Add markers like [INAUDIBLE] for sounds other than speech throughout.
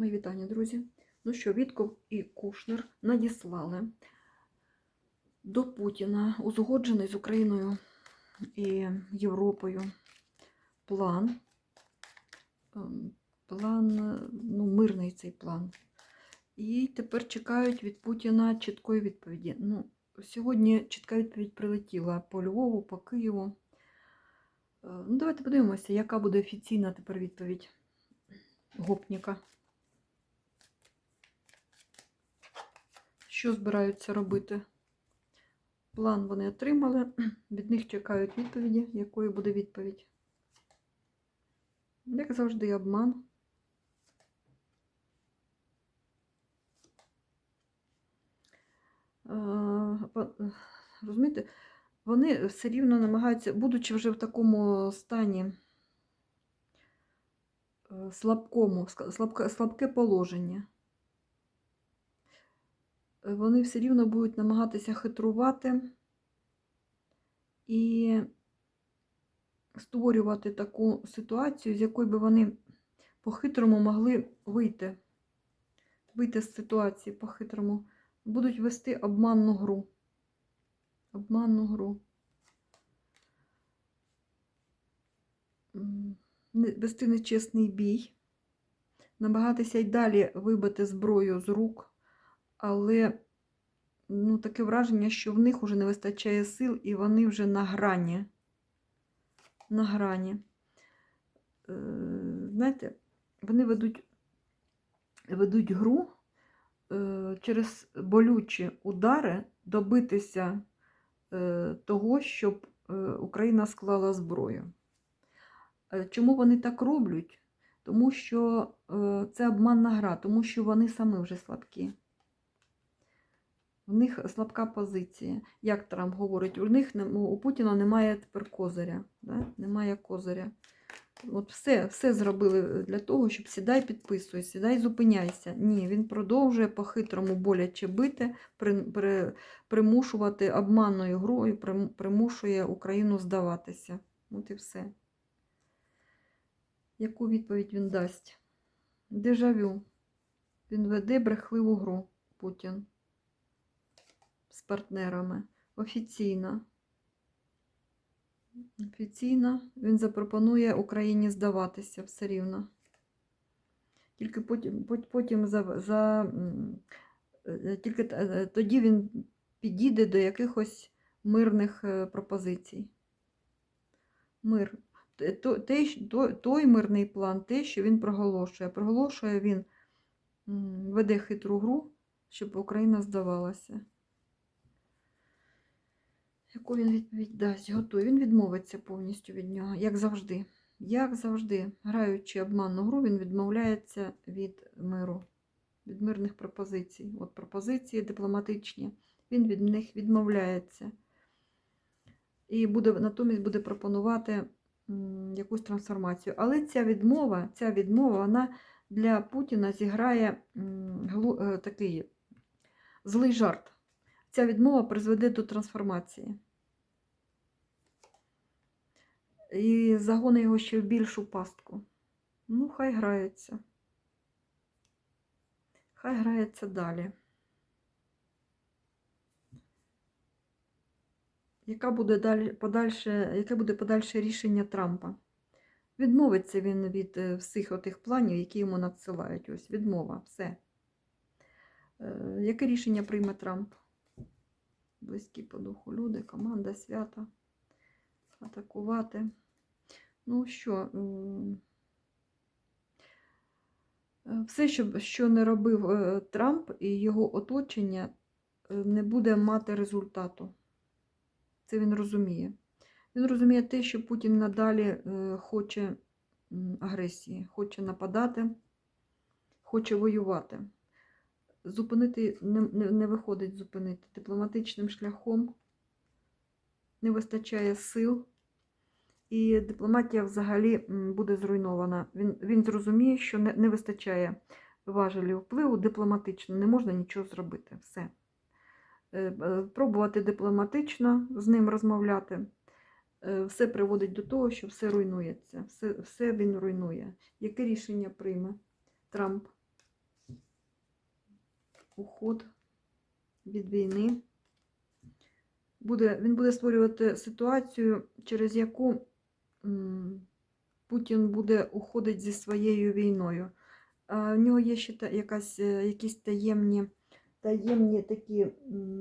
Мої вітання, друзі. Ну що, Вітков і Кушнер надіслали до Путіна узгоджений з Україною і Європою план. ем, План, ну, мирний цей план. І тепер чекають від Путіна чіткої відповіді. Ну, сьогодні чітка відповідь прилетіла по Львову, по Києву. Е, Ну, давайте подивимося, яка буде офіційна тепер відповідь гопніка. Що збираються робити? План вони отримали. [CLEARS THROAT] Від них чекають відповіді, якою буде відповідь. Як завжди, обман. Розумієте, вони все рівно намагаються, будучи вже в такому стані е, слабкому, слабке, слабке положення, вони все рівно будуть намагатися хитрувати і створювати таку ситуацію, з якої би вони по-хитрому могли вийти. Вийти з ситуації по-хитрому. Будуть вести обманну гру. Обманну гру. Вести нечесний бій. Намагатися й далі вибити зброю з рук, але ну, таке враження, що в них вже не вистачає сил і вони вже на грані. На грані. Е, Знаєте, вони ведуть, ведуть гру е, через болючі удари добитися е, того, щоб Україна склала зброю. Чому вони так роблять? Тому що це обманна гра, тому що вони самі вже слабкі. У них слабка позиція. Як Трамп говорить, у них у Путіна немає тепер козиря. Да? Немає козиря. От все, все зробили для того, щоб сідай, підписуй, сідай, зупиняйся. Ні, він продовжує по-хитрому боляче бити, при, при, примушувати обманною грою, прим- примушує Україну здаватися. От і все. Яку відповідь він дасть? Дежавю. Він веде брехливу гру Путін з партнерами. Офіційно. Офіційно він запропонує Україні здаватися все рівно. Тільки потім, потім за, за, е, тільки е, тоді він підійде до якихось мирних е, пропозицій. Мир. Те- то- те, що- то- той мирний план, те, що він проголошує. Проголошує він, веде хитру гру, щоб Україна здавалася. Яку він відповідь дасть? Готує. Він відмовиться повністю від нього, як завжди. Як завжди, граючи обманну гру, він відмовляється від миру, від мирних пропозицій. От пропозиції дипломатичні. Він від них відмовляється. І буде, натомість буде пропонувати якусь трансформацію. Але ця відмова, ця відмова, вона для Путіна зіграє е, такий злий жарт. Ця відмова призведе до трансформації. І загони його ще в більшу пастку. Ну, хай грається. Хай грається далі. Яка буде далі, подальше, яке буде подальше рішення Трампа? Відмовиться він від е, всіх отих планів, які йому надсилають. Ось відмова, все. Е, Яке рішення прийме Трамп? Близькі по духу люди, команда свята. Атакувати. Ну що, е, все, що, не робив е, Трамп і його оточення, е, не буде мати результату. Це він розуміє. Він розуміє те, що Путін надалі хоче агресії, хоче нападати, хоче воювати. Зупинити не, не, не виходить зупинити дипломатичним шляхом, не вистачає сил, і дипломатія взагалі буде зруйнована. Він, він зрозуміє, що не, не вистачає важелів впливу дипломатично, не можна нічого зробити. Все. Е, е, Пробувати дипломатично з ним розмовляти. е, Все приводить до того, що все руйнується. Все, все він руйнує. Яке рішення прийме Трамп? Уход від війни. Буде, він буде створювати ситуацію, через яку Путін буде уходити зі своєю війною. В нього є ще якась, е, якісь таємні, таємні такі,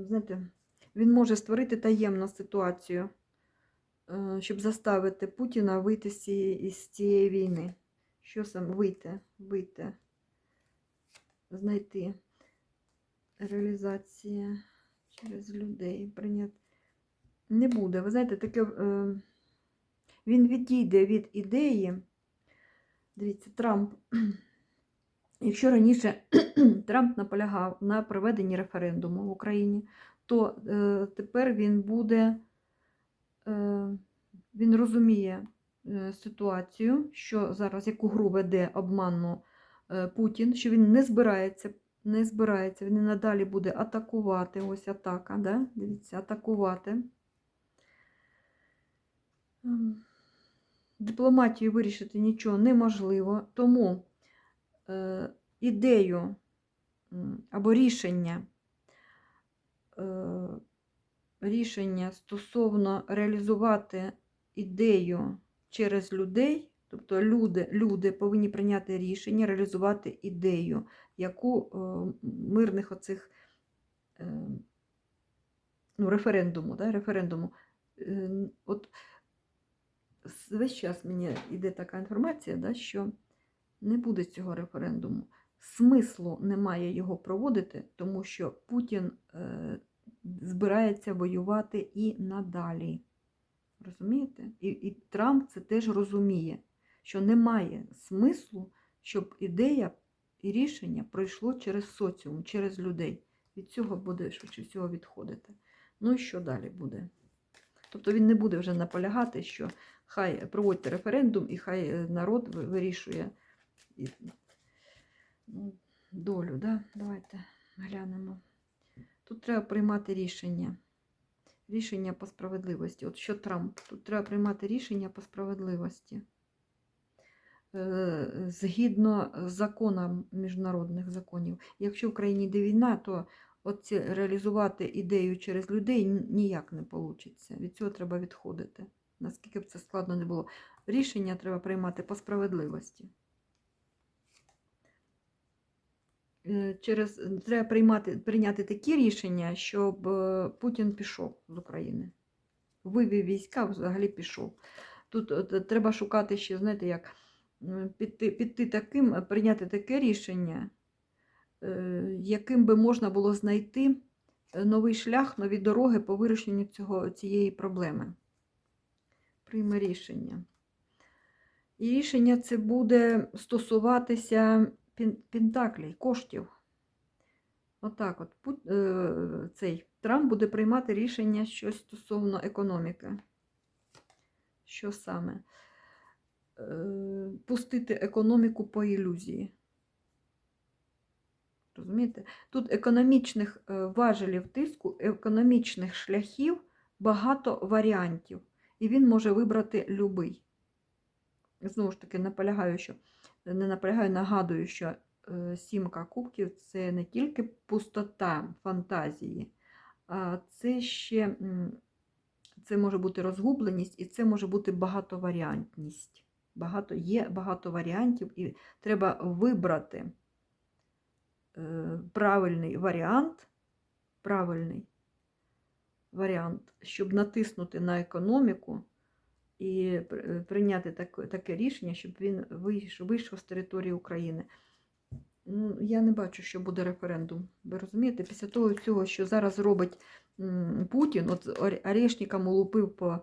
знаєте, він може створити таємну ситуацію, е, щоб заставити Путіна вийти з цієї, війни. Що сам вийти, вийти, знайти реалізація через людей прийняти. Не буде. Ви знаєте, таке е, він відійде від ідеї. Дивіться, Трамп. [CLEARS THROAT] Якщо раніше [CLEARS THROAT] Трамп наполягав на проведенні референдуму в Україні, то е, тепер він буде, е, він розуміє е, ситуацію, що зараз яку гру веде обманно е, Путін, що він не збирається, не збирається, він і надалі буде атакувати. Ось атака, да? дивіться, атакувати. Ем, Дипломатію вирішити нічого неможливо, тому е, ідею або рішення, е, рішення стосовно реалізувати ідею через людей, тобто люди, люди повинні прийняти рішення реалізувати ідею, яку е, мирних оцих е, ну, референдуму, да, референдуму. Е, От весь час мені йде така інформація, да, що не буде цього референдуму. Смислу немає його проводити, тому що Путін е, збирається воювати і надалі. Розумієте? І, і Трамп це теж розуміє, що немає смислу, щоб ідея і рішення пройшло через соціум, через людей. Від цього буде швидше всього відходити. Ну і що далі буде? Тобто він не буде вже наполягати, що хай проводьте референдум і хай е, народ вирішує ну, долю. Да? Давайте глянемо. Тут треба приймати рішення. Рішення по справедливості. От що Трамп? Тут треба приймати рішення по справедливості. Е, Згідно з законам міжнародних законів. Якщо в країні йде війна, то от реалізувати ідею через людей ніяк не вийде. Від цього треба відходити. Наскільки б це складно не було. Рішення треба приймати по справедливості. Е, Через, треба приймати, прийняти такі рішення, щоб е, Путін пішов з України. Вивів війська, взагалі пішов. Тут треба шукати ще, знаєте, як піти, піти таким, е, прийняти таке рішення, е, яким би можна було знайти е, новий шлях, нові дороги по вирішенню цього, цієї проблеми. Прийме рішення. І рішення це буде стосуватися пентаклей, коштів. Отак от, е, цей Трамп буде приймати рішення щось стосовно економіки. Що саме? Е, Пустити економіку по ілюзії. Розумієте? Тут економічних е, важелів тиску, економічних шляхів багато варіантів. І він може вибрати любий. Знову ж таки, наполягаю, що не наполягаю, нагадую, що е, сімка кубків це не тільки пустота фантазії, а це ще це може бути розгубленість і це може бути багатоваріантність. Багато, є багато варіантів, і треба вибрати е, правильний варіант, правильний варіант, щоб натиснути на економіку і прийняти таке, рішення, щоб він вийшов, з території України. Ну, я не бачу, що буде референдум. Ви розумієте, після того всього, що зараз робить Путін, от ор- улупив по.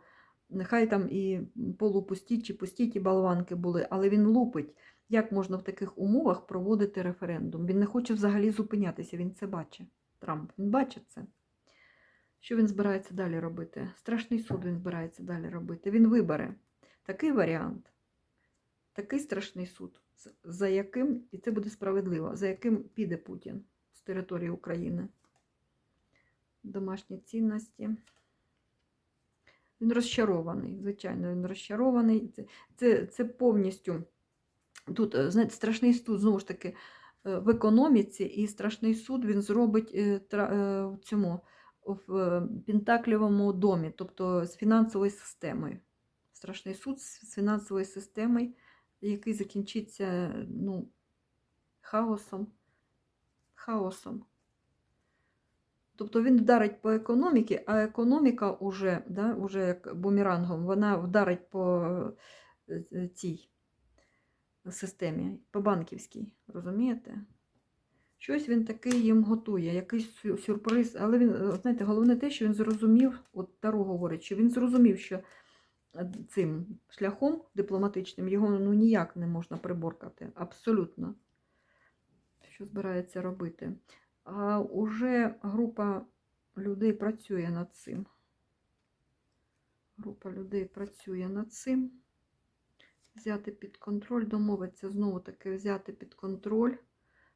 Нехай там і полупусті чи пусті ті болванки були, але він лупить, як можна в таких умовах проводити референдум. Він не хоче взагалі зупинятися, він це бачить. Трамп, він бачить це. Що він збирається далі робити? Страшний суд він збирається далі робити. Він вибере такий варіант, такий страшний суд, за яким, і це буде справедливо, за яким піде Путін з території України. Домашні цінності. Він розчарований, звичайно, він розчарований. Це, це, це повністю тут, е, знаєте, страшний суд, знову ж таки, е, в економіці, і страшний суд він зробить е, в цьому в Пентаклівому домі, тобто з фінансовою системою. Страшний суд з фінансовою системою, який закінчиться ну, хаосом. Хаосом. Тобто він вдарить по економіці, а економіка уже, да, уже як бумерангом, вона вдарить по е, е, цій системі, по банківській, розумієте? Щось він такий їм готує, якийсь сюрприз. Але він, е, знаєте, головне те, що він зрозумів, от Таро говорить, що він зрозумів, що цим шляхом дипломатичним його ну, ніяк не можна приборкати. Абсолютно. Що збирається робити. А уже група людей працює над цим. Група людей працює над цим. Взяти під контроль, домовитися, знову таки взяти під контроль,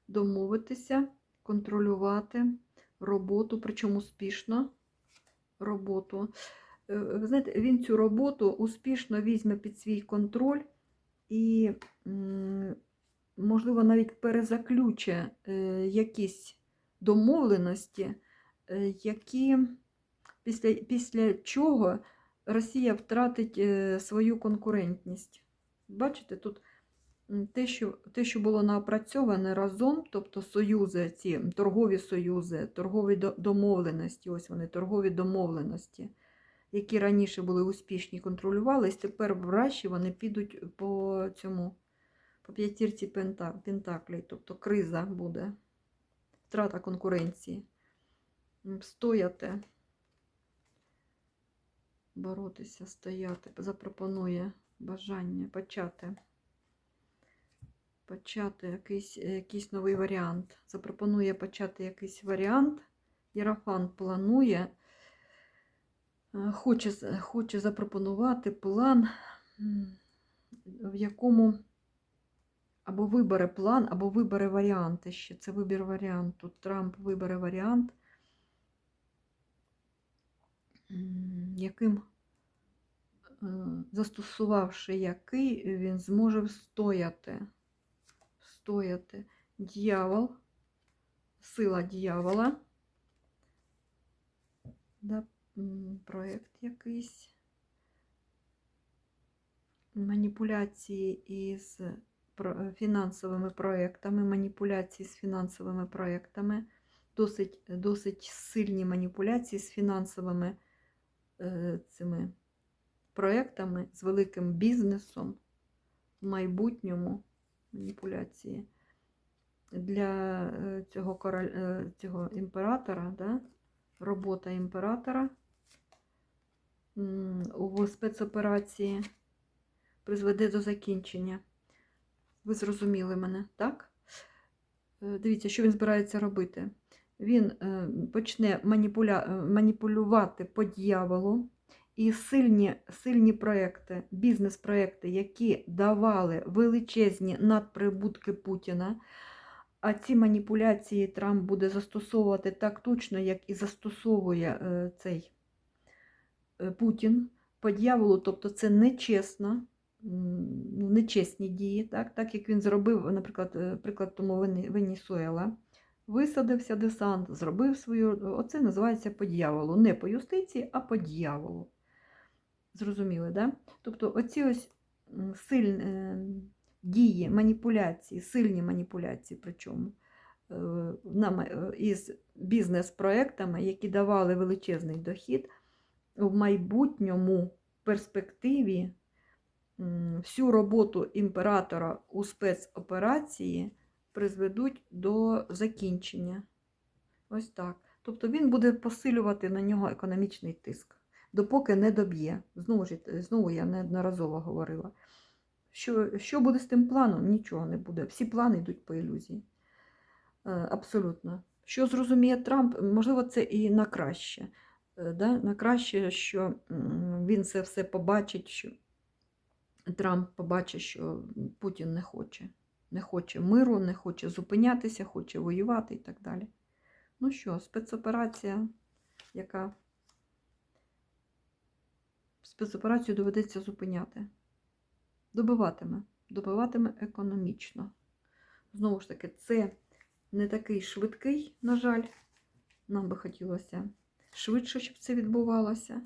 домовитися, контролювати роботу, причому успішно роботу. Е, Ви знаєте, він цю роботу успішно візьме під свій контроль і, можливо, навіть перезаключе е, якісь домовленості, е, які після, після чого Росія втратить е, свою конкурентність. Бачите, тут те, що, те, що було напрацьоване разом, тобто союзи, ці торгові союзи, торгові домовленості, ось вони, торгові домовленості, які раніше були успішні контролювались, тепер врешті вони підуть по цьому, по п'ятірці пента- пентаклей, тобто криза буде, втрата конкуренції. Стояти, боротися, стояти, запропонує бажання почати. Почати якийсь, якийсь новий варіант. Запропонує почати якийсь варіант. Єрафант планує, е, хоче, хоче запропонувати план, в якому або вибере план, або вибере варіанти ще. Це вибір варіанту. Трамп вибере варіант, яким, е, застосувавши який, він зможе встояти. Встояти. Дьявол, сила дьявола. Да, проєкт якийсь. Маніпуляції із фінансовими проєктами, маніпуляції з фінансовими проєктами, досить, досить сильні маніпуляції з фінансовими е, цими проєктами, з великим бізнесом в майбутньому маніпуляції. Для е, цього, король, е, цього імператора, да, робота імператора у спецоперації призведе до закінчення. Ви зрозуміли мене, так? Е, Дивіться, що він збирається робити. Він е, почне маніпуля... е, маніпулювати по дьяволу, і сильні, сильні проекти, бізнес-проекти, які давали величезні надприбутки Путіна, а ці маніпуляції Трамп буде застосовувати так точно, як і застосовує цей Путін по дьяволу, тобто це нечесно, нечесні дії, так, так як він зробив, наприклад, е, приклад тому Венесуела. Висадився десант, зробив свою. Оце називається по дьяволу. Не по юстиції, а по дьяволу. Зрозуміли, да? Тобто оці ось сильні е, дії, маніпуляції, сильні маніпуляції, причому е, із бізнес-проектами, які давали величезний дохід, в майбутньому перспективі всю роботу імператора у спецоперації призведуть до закінчення. Ось так. Тобто він буде посилювати на нього економічний тиск, допоки не доб'є. Знову ж знову я неодноразово говорила. Що, що буде з тим планом? Нічого не буде. Всі плани йдуть по ілюзії. Е, Абсолютно. Що зрозуміє Трамп, можливо, це і на краще. Е, Да? На краще, що він це все побачить, що Трамп побачить, що Путін не хоче. Не хоче миру, не хоче зупинятися, хоче воювати і так далі. Ну що, спецоперація, яка спецоперацію доведеться зупиняти. Добиватиме, добиватиме економічно. Знову ж таки, це не такий швидкий, на жаль. Нам би хотілося швидше, щоб це відбувалося,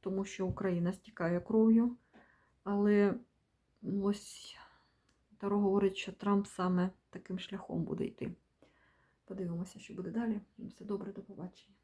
тому що Україна стікає кров'ю. Але ось Таро говорить, що Трамп саме таким шляхом буде йти. Подивимося, що буде далі. Все добре, до побачення.